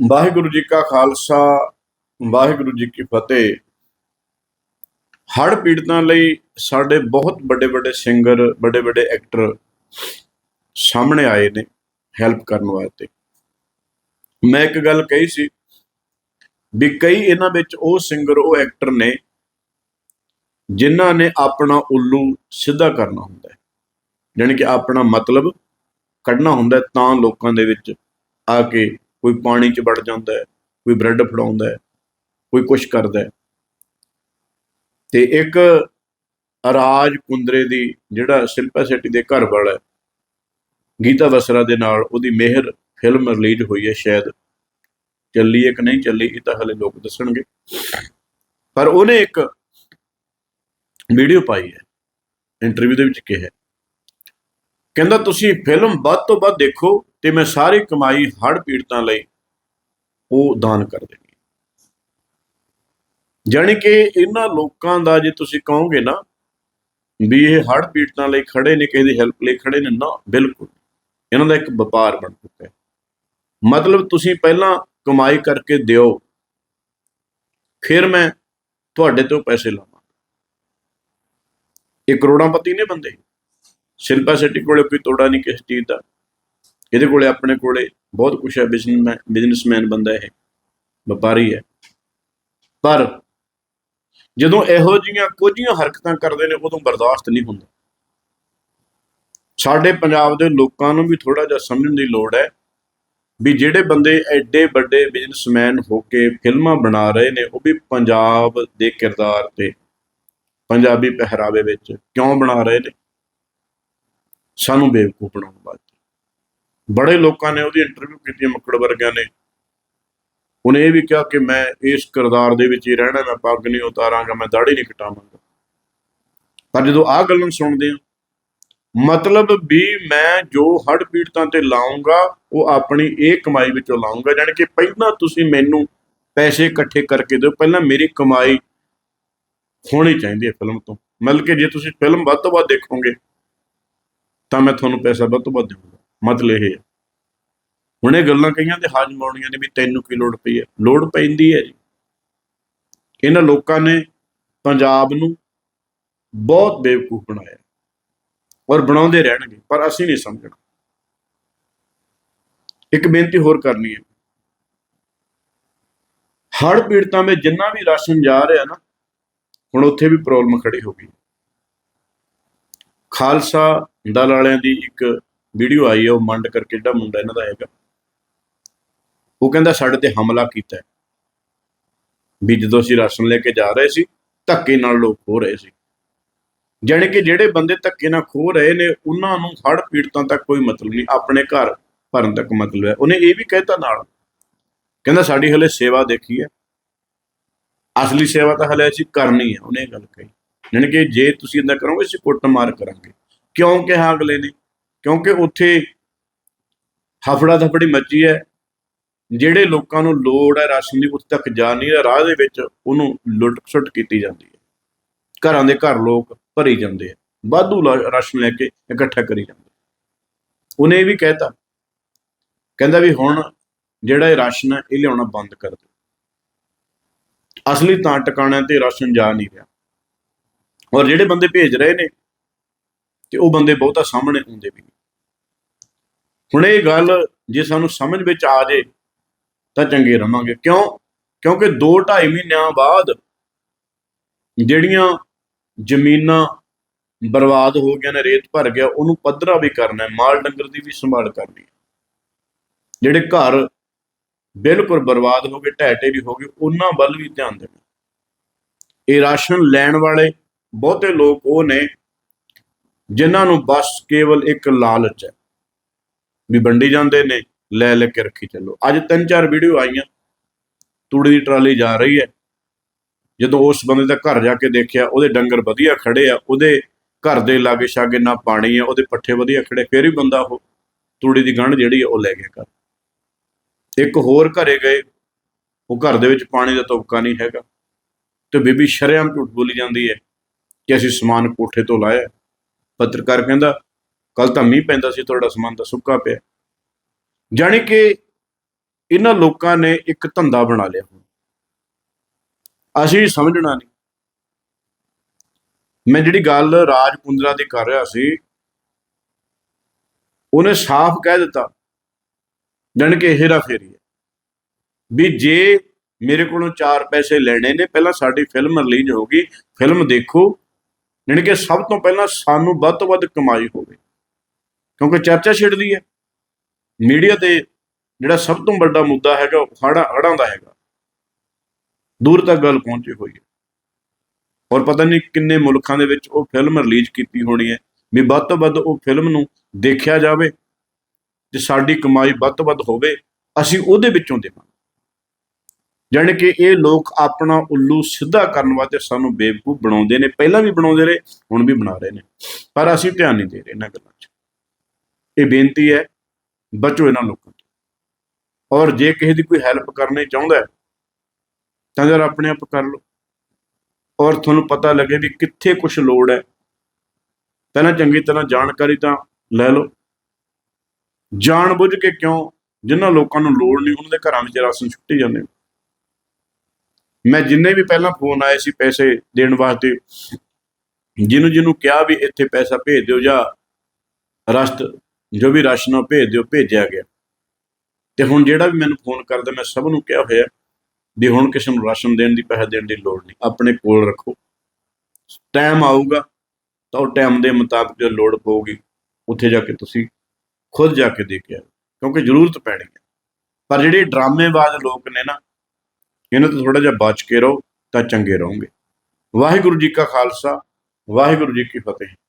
ਵਾਹਿਗੁਰੂ ਜੀ ਕਾ ਖਾਲਸਾ, ਵਾਹਿਗੁਰੂ ਜੀ ਕੀ ਫਤਿਹ। ਹੜ੍ਹ ਪੀੜਤਾਂ ਲਈ ਸਾਡੇ ਬਹੁਤ ਵੱਡੇ ਵੱਡੇ ਸਿੰਗਰ, ਵੱਡੇ ਵੱਡੇ ਐਕਟਰ ਸਾਹਮਣੇ ਆਏ ਨੇ ਹੈਲਪ ਕਰਨ ਵਾਸਤੇ। ਮੈਂ ਇੱਕ ਗੱਲ ਕਹੀ ਸੀ ਵੀ ਕਈ ਇਹਨਾਂ ਵਿੱਚ ਉਹ ਸਿੰਗਰ, ਉਹ ਐਕਟਰ ਨੇ ਜਿਨ੍ਹਾਂ ਨੇ ਆਪਣਾ ਉੱਲੂ ਸਿੱਧਾ ਕਰਨਾ ਹੁੰਦਾ ਹੈ। ਯਾਨੀ ਕਿ ਆਪਣਾ ਮਤਲਬ ਕੱਢਣਾ ਹੁੰਦਾ ਤਾਂ ਲੋਕਾਂ ਦੇ ਵਿੱਚ ਆ ਕੇ ਕੋਈ ਪਾਣੀ 'ਚ ਵੜ ਜਾਂਦਾ ਹੈ ਕੋਈ ਬ੍ਰੈਡ ਫੜਾਉਂਦਾ ਹੈ ਕੋਈ ਕੁਛ ਕਰਦਾ ਹੈ। ਤੇ ਇੱਕ ਰਾਜ ਕੁੰਦਰੇ ਦੀ ਜਿਹੜਾ ਸ਼ਿਲਪਾ ਸ਼ੈਟੀ ਦੇ ਘਰ ਵਾਲਾ ਹੈ, ਗੀਤਾ ਬਸਰਾ ਦੇ ਨਾਲ ਉਹਦੀ ਮਿਹਰ ਫਿਲਮ ਰਿਲੀਜ਼ ਹੋਈ ਹੈ ਸ਼ਾਇਦ। ਚੱਲੀ ਹੈ ਕਿ ਨਹੀਂ ਚੱਲੀ ਇਹ ਤਾਂ ਹਲੇ ਲੋਕ ਦੱਸਣਗੇ। ਪਰ ਉਹਨੇ ਇੱਕ ਵੀਡੀਓ ਪਾਈ ਹੈ ਇੰਟਰਵਿਊ ਦੇ ਵਿੱਚ ਕਿਹਾ ਕਹਿੰਦਾ ਤੁਸੀਂ ਫਿਲਮ ਵੱਧ ਤੋਂ ਵੱਧ ਦੇਖੋ ਤੇ ਮੈਂ ਸਾਰੀ ਕਮਾਈ ਹੜ੍ਹ ਪੀੜਤਾਂ ਲਈ ਉਹ ਦਾਨ ਕਰ ਦੇਣੀ ਹੈ। ਜਾਣੀ ਕਿ ਇਹਨਾਂ ਲੋਕਾਂ ਦਾ ਜੇ ਤੁਸੀਂ ਕਹੋਗੇ ਨਾ ਵੀ ਇਹ ਹੜ੍ਹ ਪੀੜਤਾਂ ਲਈ ਖੜੇ ਨੇ, ਕਿਸੇ ਦੀ ਹੈਲਪ ਲਈ ਖੜੇ ਨੇ, ਨਾ, ਬਿਲਕੁਲ ਇਹਨਾਂ ਦਾ ਇੱਕ ਵਪਾਰ ਬਣ ਚੁੱਕਾ ਹੈ। ਮਤਲਬ ਤੁਸੀਂ ਪਹਿਲਾਂ ਕਮਾਈ ਕਰਕੇ ਦਿਓ, ਫਿਰ ਮੈਂ ਤੁਹਾਡੇ ਤੋਂ ਪੈਸੇ ਲਵਾਂ। ਇਹ ਕਰੋੜਾਂ ਪਤੀ ਨੇ ਬੰਦੇ। ਸ਼ਿਲਪਾ ਸ਼ੈਟੀ ਕੋਲੇ ਕੋਈ ਤੋੜਾ ਨਹੀਂ ਕਿਸ ਚੀਜ਼ ਦਾ। ਇਹਦੇ ਕੋਲੇ ਆਪਣੇ ਕੋਲੇ ਬਹੁਤ ਕੁਝ ਹੈ ਬਿਜ਼ਨਸਮੈਨ ਬਿਜ਼ਨਸਮੈਨ ਬੰਦਾ ਇਹ, ਵਪਾਰੀ ਹੈ। ਪਰ ਜਦੋਂ ਇਹੋ ਜੀਆਂ ਕੁਝੀਆਂ ਹਰਕਤਾਂ ਕਰਦੇ ਨੇ, ਉਦੋਂ ਬਰਦਾਸ਼ਤ ਨਹੀਂ ਹੁੰਦਾ। ਸਾਡੇ ਪੰਜਾਬ ਦੇ ਲੋਕਾਂ ਨੂੰ ਵੀ ਥੋੜਾ ਜਿਹਾ ਸਮਝਣ ਦੀ ਲੋੜ ਹੈ ਵੀ ਜਿਹੜੇ ਬੰਦੇ ਐਡੇ ਵੱਡੇ ਬਿਜ਼ਨਸਮੈਨ ਹੋ ਕੇ ਫਿਲਮਾਂ ਬਣਾ ਰਹੇ ਨੇ, ਉਹ ਵੀ ਪੰਜਾਬ ਦੇ ਕਿਰਦਾਰ ਤੇ, ਪੰਜਾਬੀ ਪਹਿਰਾਵੇ ਵਿੱਚ ਕਿਉਂ ਬਣਾ ਰਹੇ ਨੇ? ਸਾਨੂੰ ਬੇਵਕੂਫ ਬਣਾਉਣ ਵਾਸਤੇ ਬੜੇ ਲੋਕਾਂ ਨੇ ਉਹਦੀ ਇੰਟਰਵਿਊ ਕੀਤੀ, ਮੱਕੜ ਵਰਗਿਆਂ ਨੇ। ਉਹਨੇ ਇਹ ਵੀ ਕਿਹਾ ਕਿ ਮੈਂ ਇਸ ਕਿਰਦਾਰ ਦੇ ਵਿੱਚ ਹੀ ਰਹਿਣਾ, ਮੈਂ ਪੱਗ ਨਹੀਂ ਉਤਾਰਾਂਗਾ, ਮੈਂ ਦਾੜੀ ਨਹੀਂ ਕਟਾਵਾਂਗਾ। ਪਰ ਜਦੋਂ ਆਹ ਗੱਲਾਂ ਸੁਣਦੇ ਆ ਮਤਲਬ ਵੀ ਮੈਂ ਜੋ ਹੜ ਪੀੜਤਾਂ ਤੇ ਲਾਉਂਗਾ, ਉਹ ਆਪਣੀ ਇਹ ਕਮਾਈ ਵਿੱਚੋਂ ਲਾਉਂਗਾ। ਜਾਣੀ ਕਿ ਪਹਿਲਾਂ ਤੁਸੀਂ ਮੈਨੂੰ ਪੈਸੇ ਇਕੱਠੇ ਕਰਕੇ ਦਿਓ, ਪਹਿਲਾਂ ਮੇਰੀ ਕਮਾਈ ਹੋਣੀ ਚਾਹੀਦੀ ਹੈ ਫਿਲਮ ਤੋਂ। ਮਤਲਬ ਕਿ ਜੇ ਤੁਸੀਂ ਫਿਲਮ ਵੱਧ ਤੋਂ ਵੱਧ ਦੇਖੋਗੇ, ਤਾਂ ਮੈਂ ਤੁਹਾਨੂੰ ਪੈਸਾ ਵੱਧ ਤੋਂ ਵੱਧ ਦੇਵਾਂਗਾ। ਮਤਲਬ ਇਹ ਹੈ। ਹੁਣ ਇਹ ਗੱਲਾਂ ਕਈਆਂ ਤੇ ਹਾਜ਼ਮ ਆਉਣੀਆਂ ਨੇ ਵੀ ਤੈਨੂੰ ਕੀ ਲੋੜ ਪਈ ਹੈ। ਲੋੜ ਪੈਂਦੀ ਹੈ ਜੀ। ਇਹਨਾਂ ਲੋਕਾਂ ਨੇ ਪੰਜਾਬ ਨੂੰ ਬਹੁਤ ਬੇਵਕੂਫ ਬਣਾਇਆ। ਔਰ ਬਣਾਉਂਦੇ ਰਹਿਣਗੇ, ਪਰ ਅਸੀਂ ਨਹੀਂ ਸਮਝਣਾ। ਇੱਕ ਬੇਨਤੀ ਹੋਰ ਕਰਨੀ ਹੈ। ਹੜ੍ਹ ਪੀੜਤਾਂ ਵਿੱਚ ਜਿੰਨਾ ਵੀ ਰਾਸ਼ਨ ਜਾ ਰਿਹਾ ਨਾ, ਹੁਣ ਉੱਥੇ ਵੀ ਪ੍ਰੋਬਲਮ ਖੜੀ ਹੋ ਗਈ ਖਾਲਸਾ ਦਲ ਵਾਲਿਆਂ ਦੀ ਇੱਕ ਵੀਡੀਓ ਆਈ ਹੈ ਉਹ ਮੰਡ ਕਰਕੇ ਜਿਹੜਾ ਮੁੰਡਾ ਇਹਨਾਂ ਦਾ ਹੈਗਾ, ਉਹ ਕਹਿੰਦਾ ਸਾਡੇ ਤੇ ਹਮਲਾ ਕੀਤਾ ਵੀ ਜਦੋਂ ਅਸੀਂ ਰਾਸ਼ਨ ਲੈ ਕੇ ਜਾ ਰਹੇ ਸੀ, ਧੱਕੇ ਨਾਲ ਲੋਕ ਖੋ ਰਹੇ ਸੀ। ਜਾਣੀ ਕਿ ਜਿਹੜੇ ਬੰਦੇ ਧੱਕੇ ਨਾਲ ਖੋ ਰਹੇ ਨੇ, ਉਹਨਾਂ ਨੂੰ ਹੜ੍ਹ ਪੀੜਤਾਂ ਤੱਕ ਕੋਈ ਮਤਲਬ ਨਹੀਂ, ਆਪਣੇ ਘਰ ਭਰਨ ਤੱਕ ਮਤਲਬ ਹੈ। ਉਹਨੇ ਇਹ ਵੀ ਕਹਿਤਾ ਨਾਲ, ਕਹਿੰਦਾ ਸਾਡੀ ਹਲੇ ਸੇਵਾ ਦੇਖੀ ਹੈ। ਅਸਲੀ ਸੇਵਾ ਤਾਂ ਹਲੇ ਅਸੀਂ ਕਰਨੀ ਹੈ, ਉਹਨੇ ਇਹ ਗੱਲ ਕਹੀ। ਜਾਣੀ ਕਿ ਜੇ ਤੁਸੀਂ ਇਦਾਂ ਕਰੋਗੇ, ਅਸੀਂ ਕੁੱਟਮਾਰ ਕਰਾਂਗੇ। ਕਿਉਂ ਕਿਹਾ ਅਗਲੇ ਨੇ? ਕਿਉਂਕਿ ਉੱਥੇ ਹਫੜਾ ਦਫੜੀ ਮੱਚੀ ਹੈ। ਜਿਹੜੇ ਲੋਕਾਂ ਨੂੰ ਲੋੜ ਹੈ, ਰਾਸ਼ਨ ਦੀ, ਉੱਥੇ ਤੱਕ ਜਾ ਨਹੀਂ ਰਿਹਾ ਰਾਹ ਦੇ ਵਿੱਚ ਉਹਨੂੰ ਲੁੱਟ ਸੁੱਟ ਕੀਤੀ ਜਾਂਦੀ ਹੈ। ਘਰਾਂ ਦੇ ਘਰ ਲੋਕ ਭਰੀ ਜਾਂਦੇ ਆ। ਵਾਧੂ ਲਾ- ਰਾਸ਼ਨ ਲੈ ਕੇ ਇਕੱਠਾ ਕਰੀ ਜਾਂਦੇ ਉਹਨੇ ਇਹ ਵੀ ਕਹਿਤਾ। ਕਹਿੰਦਾ ਵੀ ਹੁਣ ਜਿਹੜਾ ਇਹ ਰਾਸ਼ਨ ਹੈ, ਇਹ ਲਿਆਉਣਾ ਬੰਦ ਕਰ ਦਿਓ। ਅਸਲੀ ਤਾਂ ਟਿਕਾਣਿਆਂ ਤੇ ਰਾਸ਼ਨ ਜਾ ਨਹੀਂ ਰਿਹਾ। ਔਰ ਜਿਹੜੇ ਬੰਦੇ ਭੇਜ ਰਹੇ ਨੇ, ਤੇ ਉਹ ਬੰਦੇ ਬਹੁਤਾ ਸਾਹਮਣੇ ਹੁੰਦੇ ਵੀ ਨਹੀਂ। ਹੁਣ ਇਹ ਗੱਲ ਜੇ ਸਾਨੂੰ ਸਮਝ ਵਿੱਚ ਆ ਜੇ, ਤਾਂ ਚੰਗੇ ਰਵਾਂਗੇ। ਕਿਉਂ? ਕਿਉਂਕਿ 2 2.5 ਮਹੀਨਿਆਂ ਬਾਅਦ ਜਿਹੜੀਆਂ ਜ਼ਮੀਨਾਂ ਬਰਬਾਦ ਹੋ ਗਈਆਂ ਨੇ, ਰੇਤ ਭਰ ਗਿਆ, ਉਹਨੂੰ ਪੱਧਰਾ ਵੀ ਕਰਨਾ ਹੈ, ਮਾਲ ਡੰਗਰ ਦੀ ਵੀ ਸੰਭਾਲ ਕਰਨੀ ਹੈ। ਜਿਹੜੇ ਘਰ ਬਿਲਕੁਲ ਬਰਬਾਦ ਹੋ ਗਏ ਢਹਿ ਵੀ ਹੋ ਗਏ, ਉਹਨਾਂ ਵੱਲ ਵੀ ਧਿਆਨ ਦੇਣਾ। ਇਹ ਰਾਸ਼ਨ ਲੈਣ ਵਾਲੇ ਬਹੁਤੇ ਲੋਕ ਉਹ ਨੇ ਜਿਨ੍ਹਾਂ ਨੂੰ ਬਸ ਕੇਵਲ ਇੱਕ ਲਾਲਚ ਹੈ। ਵੀ ਵੰਡੀ ਜਾਂਦੇ ਨੇ, ਲੈ ਲੈ ਕੇ ਰੱਖੀ ਚੱਲੋ। ਅੱਜ ਤਿੰਨ ਚਾਰ ਵੀਡੀਓ ਆਈਆਂ, ਤੂੜੀ ਦੀ ਟਰਾਲੀ ਜਾ ਰਹੀ ਹੈ। ਜਦੋਂ ਉਸ ਬੰਦੇ ਦਾ ਘਰ ਜਾ ਕੇ ਦੇਖਿਆ, ਉਹਦੇ ਡੰਗਰ ਵਧੀਆ ਖੜੇ ਆ, ਉਹਦੇ ਘਰ ਦੇ ਲਾਗੇ ਛਾਗੇ ਨਾ ਪਾਣੀ ਆ, ਉਹਦੇ ਪੱਠੇ ਵਧੀਆ ਖੜੇ, ਫਿਰ ਵੀ ਬੰਦਾ ਉਹ ਤੂੜੀ ਦੀ ਗੰਢ ਜਿਹੜੀ ਆ, ਉਹ ਲੈ ਗਿਆ ਘਰ। ਇੱਕ ਹੋਰ ਘਰੇ ਗਏ, ਉਹ ਘਰ ਦੇ ਵਿੱਚ ਪਾਣੀ ਦਾ ਤੁਪਕਾ ਨਹੀਂ ਹੈਗਾ। ਤੇ ਬੀਬੀ ਸ਼ਰੇਆਮ ਝੂਠ ਬੋਲੀ ਜਾਂਦੀ ਹੈ ਕਿ ਅਸੀਂ ਸਮਾਨ ਕੋਠੇ ਤੋਂ ਲਾਇਆ। ਪੱਤਰਕਾਰ ਕਹਿੰਦਾ ਕੱਲ ਤਾਂ ਮੀਂਹ ਪੈਂਦਾ ਸੀ, ਤੁਹਾਡਾ ਸਮਾਨ ਤਾਂ ਸੁੱਕਾ ਪਿਆ। ਜਾਣੀ ਕਿ ਇਹਨਾਂ ਲੋਕਾਂ ਨੇ ਇੱਕ ਧੰਦਾ ਬਣਾ ਲਿਆ ਹੁਣ। ਅਸੀਂ ਸਮਝਣਾ ਨਹੀਂ। ਮੈਂ ਜਿਹੜੀ ਗੱਲ ਰਾਜ ਕੁੰਦਰਾ ਦੀ ਕਰ ਰਿਹਾ ਸੀ, ਉਹਨੇ ਸਾਫ਼ ਕਹਿ ਦਿੱਤਾ। ਜਾਣੀ ਕਿ ਹੇਰਾ ਫੇਰੀ ਹੈ। ਵੀ ਜੇ ਮੇਰੇ ਕੋਲੋਂ 4 ਪੈਸੇ ਲੈਣੇ ਨੇ, ਪਹਿਲਾਂ ਸਾਡੀ ਫਿਲਮ ਰਿਲੀਜ਼ ਹੋਗੀ ਫਿਲਮ ਦੇਖੋ। ਜਾਣੀ ਕਿ ਸਭ ਤੋਂ ਪਹਿਲਾਂ ਸਾਨੂੰ ਵੱਧ ਤੋਂ ਵੱਧ ਕਮਾਈ ਹੋਵੇ। ਕਿਉਂਕਿ ਚਰਚਾ ਛਿੜਦੀ ਹੈ। ਮੀਡੀਆ ਤੇ ਜਿਹੜਾ ਸਭ ਤੋਂ ਵੱਡਾ ਮੁੱਦਾ ਹੈਗਾ, ਉਹ ਹੜ੍ਹਾਂ ਹੜ੍ਹਾਂ ਦਾ ਹੈਗਾ। ਦੂਰ ਤੱਕ ਗੱਲ ਪਹੁੰਚੀ ਹੋਈ ਹੈ। ਔਰ ਪਤਾ ਨਹੀਂ ਕਿੰਨੇ ਮੁਲਕਾਂ ਦੇ ਵਿੱਚ ਉਹ ਫਿਲਮ ਰਿਲੀਜ਼ ਕੀਤੀ ਹੋਣੀ ਹੈ। ਵੀ ਵੱਧ ਤੋਂ ਵੱਧ ਉਹ ਫਿਲਮ ਨੂੰ ਦੇਖਿਆ ਜਾਵੇ ਤੇ ਸਾਡੀ ਕਮਾਈ ਵੱਧ ਤੋਂ ਵੱਧ ਹੋਵੇ, ਅਸੀਂ ਉਹਦੇ ਵਿੱਚੋਂ ਦੇਵਾਂਗੇ। ਜਾਣੀ ਕਿ ਇਹ ਲੋਕ ਆਪਣਾ ਉੱਲੂ ਸਿੱਧਾ ਕਰਨ ਵਾਸਤੇ ਸਾਨੂੰ ਬੇਵਕੂਫ ਬਣਾਉਂਦੇ ਨੇ। ਪਹਿਲਾਂ ਵੀ ਬਣਾਉਂਦੇ ਰਹੇ, ਹੁਣ ਵੀ ਬਣਾ ਰਹੇ ਨੇ। ਪਰ ਅਸੀਂ ਧਿਆਨ ਨਹੀਂ ਦੇ ਰਹੇ ਇਹਨਾਂ ਗੱਲਾਂ 'ਚ। ਇਹ ਬੇਨਤੀ ਹੈ, ਬਚੋ ਇਹਨਾਂ ਲੋਕਾਂ ਤੋਂ। ਔਰ ਜੇ ਕਿਸੇ ਦੀ ਕੋਈ ਹੈਲਪ ਕਰਨੀ ਚਾਹੁੰਦਾ ਹੈ, ਤਾਂ ਜਰ ਆਪਣੇ ਆਪ ਕਰ ਲਓ। ਔਰ ਤੁਹਾਨੂੰ ਪਤਾ ਲੱਗੇ ਵੀ ਕਿੱਥੇ ਕੁਝ ਲੋੜ ਹੈ। ਪਹਿਲਾਂ ਚੰਗੀ ਤਰ੍ਹਾਂ ਜਾਣਕਾਰੀ ਤਾਂ ਲੈ ਲਓ। ਜਾਣ ਬੁੱਝ ਕੇ ਕਿਉਂ ਜਿਨ੍ਹਾਂ ਲੋਕਾਂ ਨੂੰ ਲੋੜ ਨਹੀਂ, ਉਹਨਾਂ ਦੇ ਘਰਾਂ ਵਿੱਚ ਰਾਸ਼ਨ ਛੁੱਟੀ ਜਾਂਦੇ ਮੈਂ ਜਿੰਨੇ ਵੀ ਪਹਿਲਾਂ ਫੋਨ ਆਏ ਸੀ ਪੈਸੇ ਦੇਣ ਵਾਸਤੇ ਜਿਹਨੂੰ ਜਿਹਨੂੰ ਕਿਹਾ ਵੀ ਇੱਥੇ ਪੈਸਾ ਭੇਜ ਦਿਓ ਜਾਂ ਰਸਤ ਜੋ ਵੀ ਰਾਸ਼ਨ ਉਹ ਭੇਜ ਦਿਓ, ਭੇਜਿਆ ਗਿਆ। ਤੇ ਹੁਣ ਜਿਹੜਾ ਵੀ ਮੈਨੂੰ ਫੋਨ ਕਰਦਾ, ਮੈਂ ਸਭ ਨੂੰ ਕਿਹਾ ਹੋਇਆ ਵੀ ਹੁਣ ਕਿਸੇ ਨੂੰ ਰਾਸ਼ਨ ਦੇਣ ਦੀ, ਪੈਸੇ ਦੇਣ ਦੀ ਲੋੜ ਨਹੀਂ। ਆਪਣੇ ਕੋਲ ਰੱਖੋ। ਟਾਈਮ ਆਊਗਾ, ਤਾਂ ਉਹ ਟਾਈਮ ਦੇ ਮੁਤਾਬਕ ਜੋ ਲੋੜ ਪਊਗੀ, ਉੱਥੇ ਜਾ ਕੇ ਤੁਸੀਂ ਖੁਦ ਜਾ ਕੇ ਦੇ ਕੇ ਆਓ, ਕਿਉਂਕਿ ਜ਼ਰੂਰਤ ਪੈਣੀ ਹੈ। ਪਰ ਜਿਹੜੇ ਡਰਾਮੇਬਾਜ਼ ਲੋਕ ਨੇ ਨਾ, ਇਹਨਾਂ ਤੋਂ ਥੋੜਾ ਜਿਹਾ ਬਚ ਕੇ ਰਹੋ, ਤਾਂ ਚੰਗੇ ਰਹੋਗੇ। ਵਾਹਿਗੁਰੂ ਜੀ ਕਾ ਖਾਲਸਾ, ਵਾਹਿਗੁਰੂ ਜੀ ਕੀ ਫਤਿਹ।